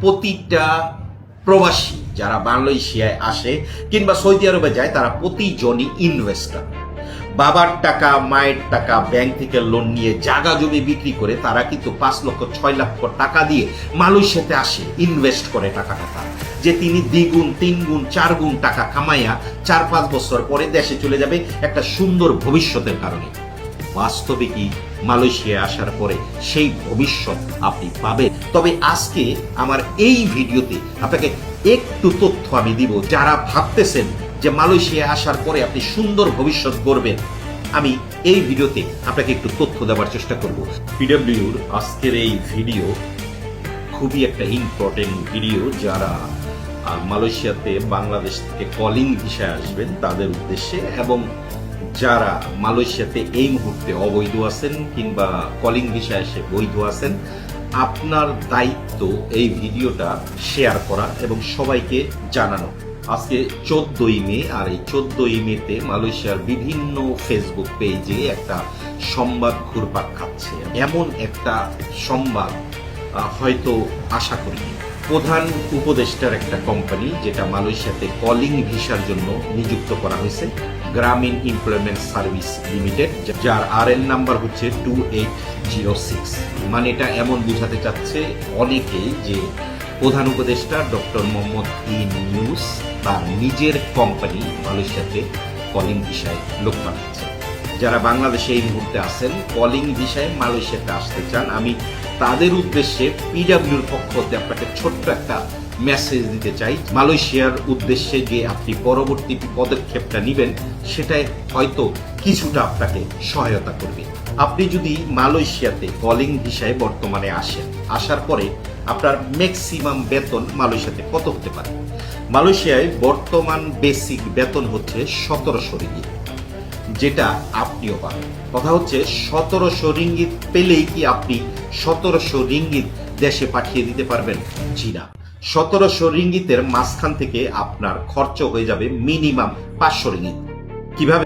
প্রতিটা প্রবাসী যারা মালয়েশিয়ায় আসে কিংবা সৌদি আরবে যায়, তারা প্রতিজনই ইনভেস্টর বাবার টাকা, মায়ের টাকা ব্যাংক থেকে লোন নিয়ে জায়গা জমি বিক্রি করে তারা কিন্তু পাঁচ লক্ষ, ছয় লক্ষ টাকা দিয়ে মালয়েশিয়াতে আসে ইনভেস্ট করে টাকা টাকা যে তিনি দ্বিগুণ তিন গুণ চার গুণ টাকা কামাইয়া চার পাঁচ বছর পরে দেশে চলে যাবে একটা সুন্দর ভবিষ্যতের কারণে। বাস্তবে কি মালয়েশিয়ায় আসার পরে সেই ভবিষ্যৎ আপনি পাবেন। তবে আজকে আমার এই ভিডিওতে আপনাকে একটু তথ্য আমি দিব। যারা ভাবতেছেন যে মালয়েশিয়ায় আসার পরে আপনি সুন্দর ভবিষ্যৎ গড়বেন, আমি এই ভিডিওতে আপনাকে একটু তথ্য দেওয়ার চেষ্টা করব। পিডব্লিউর আজকের এই ভিডিও খুবই একটা ইম্পর্টেন্ট ভিডিও। যারা মালয়েশিয়াতে বাংলাদেশ থেকে কলিং ভিসায় আসবেন, তাদের উদ্দেশ্যে এবং যারা মালয়েশিয়াতে এই মুহূর্তে অবৈধ আছেন কিংবা কলিং ভিসায় এসে বৈধ আছেন, আপনার দায়িত্ব এই ভিডিওটা শেয়ার করা এবং সবাইকে জানানো। আজকে চোদ্দই মে, আর এই চোদ্দই মেতে মালয়েশিয়ার বিভিন্ন ফেসবুক পেজে একটা সংবাদ ঘুরপাক খাচ্ছে। এমন একটা সংবাদ হয়তো আশা করিনি। প্রধান উপদেষ্টার একটা কোম্পানি যেটা মালয়েশিয়াতে কলিং ভিসার জন্য নিযুক্ত করা হয়েছে। গ্রামীণ এমপ্লয়মেন্ট সার্ভিস লিমিটেড যার আর এন নাম্বার হচ্ছে টু এইট জিরো সিক্স মানে এটা এমন বোঝাতে চাচ্ছে অনেকেই যে প্রধান উপদেষ্টা ডক্টর মোহাম্মদ ইন নিউজ তার নিজের কোম্পানি মালয়েশিয়াতে কলিং ভিসায় লোক পাঠাচ্ছে। যারা বাংলাদেশে এই মুহূর্তে আছেন কলিং ভিসায় মালয়েশিয়াতে আসতে চান, আমি তাদের উদ্দেশ্যে পিডাব্লিউর পক্ষ হতে আপনাকে ছোট্ট একটা মেসেজ দিতে চাই। মালয়েশিয়ার উদ্দেশ্যে যে আপনি পরবর্তী পদক্ষেপটা নেবেন সেটাই হয়তো কিছুটা আপনাকে সহায়তা করবে। আপনি যদি মালয়েশিয়াতে কলিং ভিসায় বর্তমানে আসেন, আসার পরে আপনার ম্যাক্সিমাম বেতন মালয়েশিয়াতে কত হতে পারে? মালয়েশিয়ায় বর্তমান বেসিক বেতন হচ্ছে সতেরোশো রিঙ্গিত, যেটা আপনিও পাবেন। কথা হচ্ছে সতেরোশো রিঙ্গিত পেলেই কি আপনি সতেরোশো রিঙ্গিত দেশে পাঠিয়ে দিতে পারবেন জি না সতেরোশো রিঙ্গিতের মাঝখান থেকে আপনার খরচ হয়ে যাবে মিনিমাম পাঁচশো রিঙ্গিত। কীভাবে?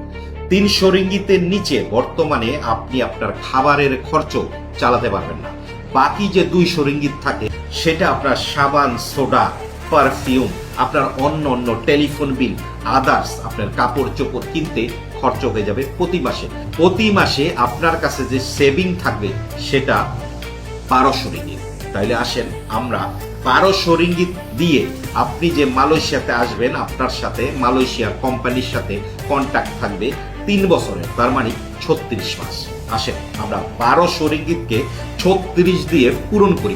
তিনশো রিঙ্গিতের নিচে বর্তমানে আপনি আপনার খাবারের খরচ চালাতে পারবেন না। বাকি যে দুইশো রিঙ্গিত থাকে, সেটা আপনার সাবান, সোডা, পারফিউম, আপনার অন্য অন্য টেলিফোন বিল, আদার্স, আপনার কাপড় চোপড় কিনতে খরচ হয়ে যাবে প্রতি মাসে। প্রতি মাসে আপনার কাছে যে সেভিং থাকবে, সেটা বারোশো রিঙ্গিত। তাইলে আসেন আমরা বারোশো রিঙ্গিত দিয়ে আপনি যে মালয়েশিয়াতে আসবেন, আপনার সাথে মালয়েশিয়ার কোম্পানির সাথে কন্ট্যাক্ট থাকবে তিন বছরের, তার মানে ছত্রিশ মাস। আসেন, আমরা বারোশো রিঙ্গিতকে ছত্রিশ দিয়ে পূরণ করি।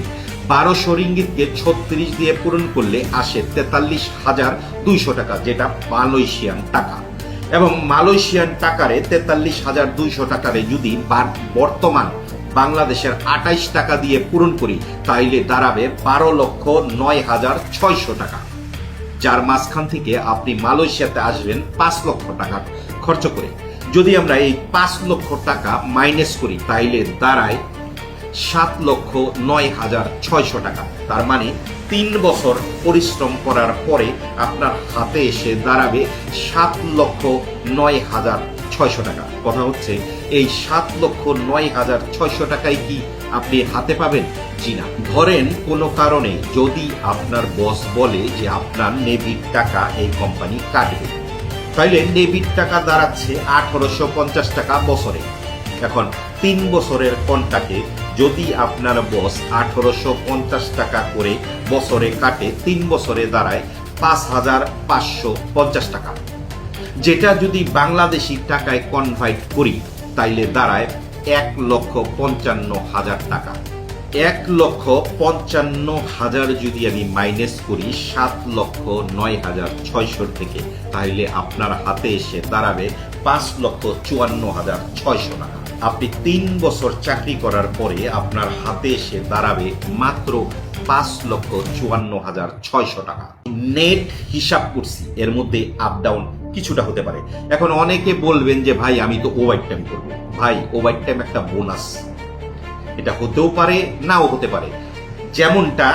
বারোশো রিঙ্গিতকে ছত্রিশ দিয়ে পূরণ করলে আসে তেতাল্লিশ হাজার দুইশো টাকা, যেটা মালয়েশিয়ান টাকা। এবং মালয়েশিয়ান টাকারে তেতাল্লিশ হাজার দুইশো টাকারে যদি বার- বর্তমান বাংলাদেশের আটাইশ টাকা দিয়ে পূরণ করি, তাইলে দাঁড়াবে বারো লক্ষ নয় হাজার ছয়শো টাকা। যার মাঝখান থেকে আপনি মালয়েশিয়াতে আসবেন পাঁচ লক্ষ টাকা খরচ করে। যদি আমরা এই পাঁচ লক্ষ টাকা মাইনাস করি, তাইলে দাঁড়ায় সাত লক্ষ নয় হাজার ছয়শো টাকা। তার মানে তিন বছর পরিশ্রম করার পরে আপনার হাতে এসে দাঁড়াবে সাত লক্ষ নয় হাজার ছয়শো টাকা। কথা হচ্ছে এই সাত লক্ষ নয় হাজার ছয়শো টাকায় কি আপনি হাতে পাবেন? জি না। ধরেন কোনো কারণে যদি আপনার বস বলে যে আপনার নেভির টাকা এই কোম্পানি কাটবে। তাইলে নেভির টাকা দাঁড়াচ্ছে আঠারোশো পঞ্চাশ টাকা বছরে। এখন তিন বছরের কন্টাকে যদি আপনার বস আঠারোশো পঞ্চাশ টাকা করে বছরে কাটে, তিন বছরে দাঁড়ায় পাঁচ হাজার পাঁচশো পঞ্চাশ টাকা। যেটা যদি বাংলাদেশি টাকায় কনভার্ট করি তাইলে দাঁড়ায় এক লক্ষ পঞ্চান্ন হাজার টাকা। এক লক্ষ পঞ্চান্ন হাজার যদি আমি মাইনাস করি, সাত লক্ষ নয় হাজার ছয়শোর থেকে তাহলে আপনার হাতে এসে দাঁড়াবে পাঁচ লক্ষ চুয়ান্ন হাজার ছয়শো টাকা। আপনি তিন বছর চাকরি করার পরে আপনার হাতে এসে দাঁড়াবে মাত্র পাঁচ লক্ষ চুয়ান্ন হাজার ছয়শো টাকা। নেট হিসাব করছি, এর মধ্যে আপ ডাউন কিছুটা হতে পারে। এখন অনেকে বলবেন যে, ভাই, আমি তো ওভার টাইম করব। ভাই ওভার টাইম একটা বোনাস এটা হতেও পারে, নাও হতে পারে। যেমনটা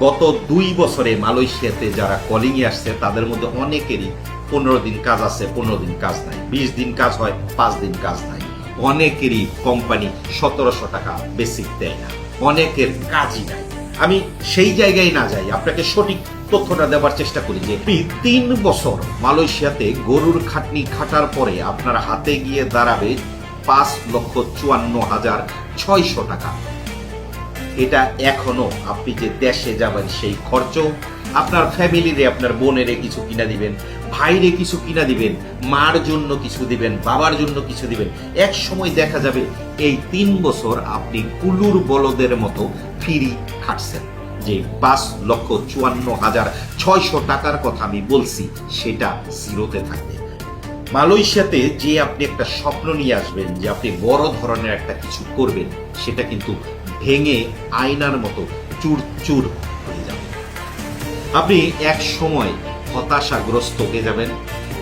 গত দুই বছরে মালয়েশিয়াতে যারা কলিং এ আসছে, তাদের মধ্যে অনেকেরই পনেরো দিন কাজ আছে, পনেরো দিন কাজ নাই। বিশ দিন কাজ হয়, পাঁচ দিন কাজ নাই। অনেকেরই কোম্পানি সতেরোশো টাকা বেসিক দেয় না। অনেকের কাজই নাই। আমি সেই জায়গায় না যাই, আপনাকে সঠিক তথ্যটা দেওয়ার চেষ্টা করি যে তিন বছর মালয়েশিয়াতে গরুর খাটনি খাটার পরে আপনার হাতে গিয়ে দাঁড়াবে পাঁচ লক্ষ চুয়ান্ন হাজার ছয়শো টাকা। এটা এখনও আপনি যে দেশে যাবেন সেই খরচ আপনার ফ্যামিলিরে আপনার বোনেরে কিছু কিনা দিবেন। ভাইরে কিছু কিনা দিবেন, মার জন্য কিছু দিবেন, বাবার জন্য কিছু দিবেন। এক সময় দেখা যাবে এই তিন বছর আপনি কুলুর বলদের মতো ফিরি খাটছেন। যে পাঁচ লক্ষ চুয়ান্ন হাজার ছয়শো টাকার কথা আমি বলছি, সেটা জিরোতে থাকবে। মালয়েশিয়াতে যে আপনি একটা স্বপ্ন নিয়ে আসবেন, যে আপনি বড় ধরনের একটা কিছু করবেন, সেটা কিন্তু ভেঙে আয়নার মতো চুর চুর হয়ে যাবে। আপনি এক সময় হতাশাগ্রস্ত হয়ে যাবেন।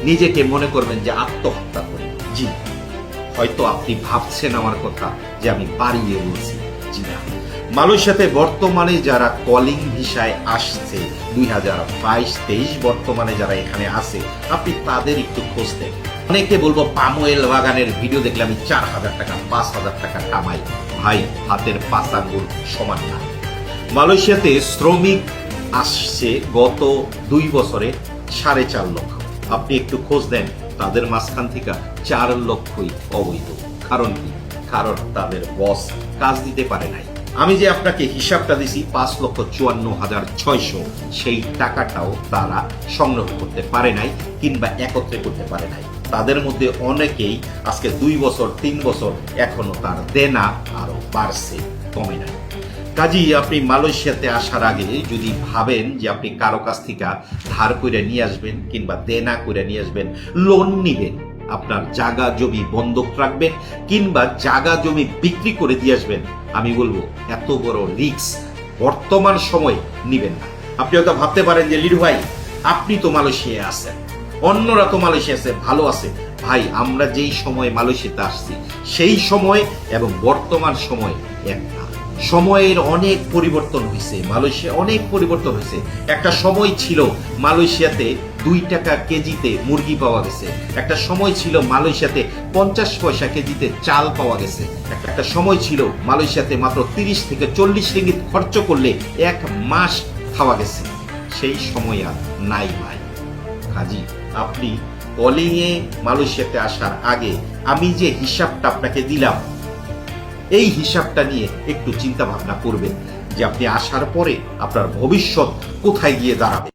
নিজেকে মনে করবেন যে আত্মহত্যা করি। জি, হয়তো আপনি ভাবছেন আমার কথা যে আমি বাড়িয়ে বলছি জি না। মালয়েশিয়াতে বর্তমানে যারা কলিং ভিসায় আসছে, দুই হাজার বাইশ, তেইশ বর্তমানে যারা এখানে আছে, আপনি তাদের একটু খোঁজ দেন। অনেকে বলব, পামোয়েল বাগানের ভিডিও দেখলে আমি চার হাজার টাকা, পাঁচ হাজার টাকা কামাই। ভাই, হাতের পাঁচ আঙ্গুল সমান না। মালয়েশিয়াতে শ্রমিক আসছে গত দুই বছরে সাড়ে চার লক্ষ। আপনি একটু খোঁজ দেন, তাদের মাঝখান থেকে চার লক্ষই অবৈধ। কারণ কি? কারণ তাদের বস কাজ দিতে পারে নাই। আমি যে আপনাকে হিসাবটা দিছি, পাঁচ লক্ষ চুয়ান্ন হাজার ছয়শো, সেই টাকাটাও তারা সংগ্রহ করতে পারে নাই কিংবা একত্রে করতে পারে নাই। তাদের মধ্যে অনেকেই আজকে দুই বছর, তিন বছর এখনও তার দেনা আরও বাড়ছে, কমে নাই। কাজী, আপনি মালয়েশিয়াতে আসার আগে যদি ভাবেন যে আপনি কারও কাছ থেকে ধার করে নিয়ে আসবেন কিংবা দেনা করে নিয়ে আসবেন লোন নিবেন, আপনার জাগা জমি বন্ধক রাখবেন কিংবা জাগা জমি বিক্রি করে দিয়ে আসবেন, আমি বলব এত বড় রিক্স বর্তমান সময় নিবেন না। আপনি হয়তো ভাবতে পারেন যে লিডু ভাই, আপনি তো মালয়েশিয়ায় আছেন, অন্যরা তো মালয়েশিয়া আছে, ভালো আছে। ভাই, আমরা যেই সময় মালয়েশিয়াতে আসছি, সেই সময় এবং বর্তমান সময় একটা সময়ের অনেক পরিবর্তন হয়েছে মালয়েশিয়া অনেক পরিবর্তন হয়েছে একটা সময় ছিল মালয়েশিয়াতে দুই টাকা কেজিতে মুরগি পাওয়া গেছে। একটা সময় ছিল মালয়েশিয়াতে পঞ্চাশ পয়সা কেজিতে চাল পাওয়া গেছে। একটা সময় ছিল মালয়েশিয়াতে মাত্র তিরিশ থেকে চল্লিশ রিঙ্গিত খরচ করলে এক মাস খাওয়া গেছে। সেই সময় আর নাই ভাই। কাজী, আপনি কলিংয়ে মালয়েশিয়াতে আসার আগে আমি যে হিসাবটা আপনাকে দিলাম এই হিসাবটা নিয়ে একটু চিন্তা ভাবনা করবেন যে আপনি আসার পরে আপনার ভবিষ্যৎ কোথায় গিয়ে দাঁড়াবে।